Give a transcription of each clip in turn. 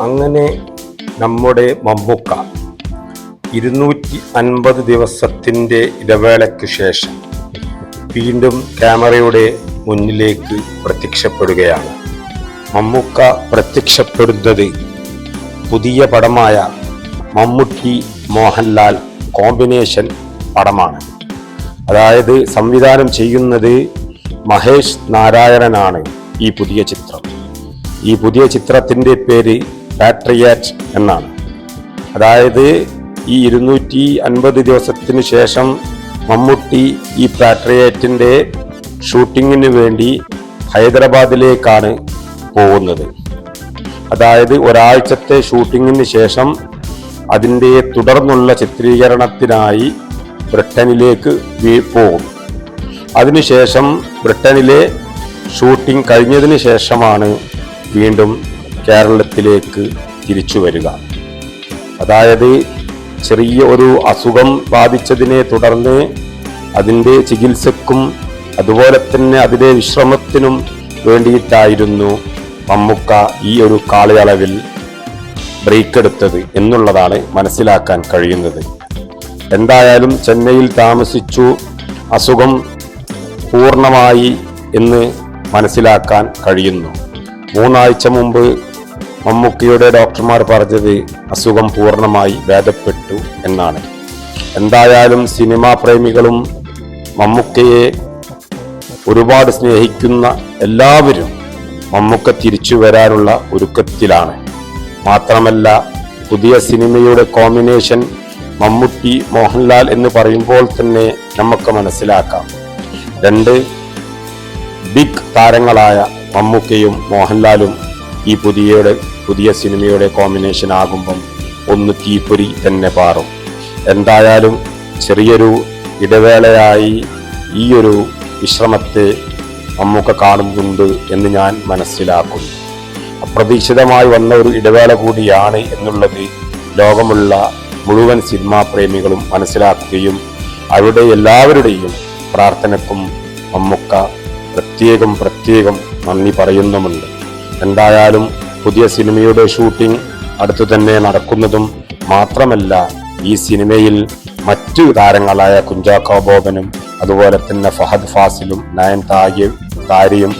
അങ്ങനെ നമ്മുടെ മമ്മൂക്ക ഇരുന്നൂറ്റി അൻപത് ദിവസത്തിന്റെ ഇടവേളയ്ക്ക് ശേഷം വീണ്ടും ക്യാമറയുടെ മുന്നിലേക്ക് പ്രത്യക്ഷപ്പെടുകയാണ്. മമ്മൂക്ക പ്രത്യക്ഷപ്പെടുന്നത് പുതിയ പടമായ മമ്മൂട്ടി മോഹൻലാൽ കോമ്പിനേഷൻ പടമാണ്. അതായത് സംവിധാനം ചെയ്യുന്നത് മഹേഷ് നാരായണനാണ് ഈ പുതിയ ചിത്രം. ഈ പുതിയ ചിത്രത്തിന്റെ പേര് പാട്രിയാറ്റ് എന്നാണ്. അതായത് ഈ ഇരുന്നൂറ്റി അൻപത് ദിവസത്തിന് ശേഷം മമ്മൂട്ടി ഈ പാട്രിയാറ്റിന്റെ ഷൂട്ടിങ്ങിന് വേണ്ടി ഹൈദരാബാദിലേക്കാണ് പോകുന്നത്. അതായത് ഒരാഴ്ചത്തെ ഷൂട്ടിങ്ങിന് ശേഷം അതിന്റെ തുടർന്നുള്ള ചിത്രീകരണത്തിനായി ബ്രിട്ടനിലേക്ക് പോകും. അതിനുശേഷം ബ്രിട്ടനിലെ ഷൂട്ടിംഗ് കഴിഞ്ഞതിന് ശേഷമാണ് വീണ്ടും കേരളത്തിലേക്ക് തിരിച്ചു വരിക. അതായത് ചെറിയ ഒരു അസുഖം ബാധിച്ചതിനെ തുടർന്ന് അതിന്റെ ചികിത്സക്കും അതുപോലെ തന്നെ അതിലെ വിശ്രമത്തിനും വേണ്ടിയിട്ടായിരുന്നു മമ്മുക്ക ഈ ഒരു കാലയളവിൽ ബ്രേക്ക് എടുത്തത് എന്നുള്ളതാണ് മനസ്സിലാക്കാൻ കഴിയുന്നത്. എന്തായാലും ചെന്നൈയിൽ താമസിച്ചു അസുഖം പൂർണമായി എന്ന് മനസ്സിലാക്കാൻ കഴിയുന്നു. മൂന്നാഴ്ച മുമ്പ് മമ്മൂക്കയുടെ ഡോക്ടർമാർ പറഞ്ഞത് അസുഖം പൂർണമായി ഭേദപ്പെട്ടു എന്നാണ്. എന്തായാലും സിനിമാ പ്രേമികളും മമ്മൂക്കയെ ഒരുപാട് സ്നേഹിക്കുന്ന എല്ലാവരും മമ്മൂക്ക തിരിച്ചു വരാനുള്ള ഒരുക്കത്തിലാണ്. മാത്രമല്ല പുതിയ സിനിമയുടെ കോമ്പിനേഷൻ മമ്മൂട്ടി മോഹൻലാൽ എന്ന് പറയുമ്പോൾ തന്നെ നമുക്ക് മനസ്സിലാക്കാം. രണ്ട് ബിഗ് താരങ്ങളായ മമ്മൂക്കയും മോഹൻലാലും ഈ പുതിയയുടെ പുതിയ സിനിമയുടെ കോമ്പിനേഷൻ ആകുമ്പം ഒന്ന് തീപ്പൊരി തന്നെ പാറും. എന്തായാലും ചെറിയൊരു ഇടവേളയായി ഈ ഒരു വിശ്രമത്തെ നമുക്ക് കാണുന്നുണ്ട് എന്ന് ഞാൻ മനസ്സിലാക്കുന്നു അപ്രതീക്ഷിതമായി വന്ന ഒരു ഇടവേള കൂടിയാണ് എന്നുള്ളത് ലോകമുള്ള മുഴുവൻ സിനിമാ പ്രേമികളും മനസ്സിലാക്കുകയും അവരുടെ എല്ലാവരുടെയും പ്രാർത്ഥനക്കും മമ്മൂക്ക പ്രത്യേകം പ്രത്യേകം നന്ദി പറയുന്നുമുണ്ട്. എന്തായാലും പുതിയ സിനിമയുടെ ഷൂട്ടിംഗ് അടുത്തു തന്നെ നടക്കുന്നതും മാത്രമല്ല ഈ സിനിമയിൽ മറ്റു താരങ്ങളായ കുഞ്ചാക്കോ ബോബനും അതുപോലെ തന്നെ ഫഹദ് ഫാസിലും നയൻ താരിയും താരിയും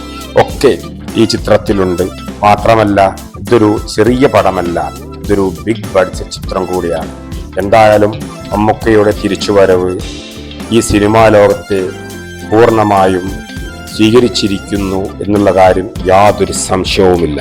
ഒക്കെ ഈ ചിത്രത്തിലുണ്ട്. മാത്രമല്ല ഇതൊരു ചെറിയ പടമല്ല ഇതൊരു ബിഗ് ബഡ്ജറ്റ് ചിത്രം കൂടിയാണ്. എന്തായാലും അമ്മുക്കയുടെ തിരിച്ചുവരവ് ഈ സിനിമാ ലോകത്തെ പൂർണമായും സ്വീകരിച്ചിരിക്കുന്നു എന്നുള്ള കാര്യം യാതൊരു സംശയവുമില്ല.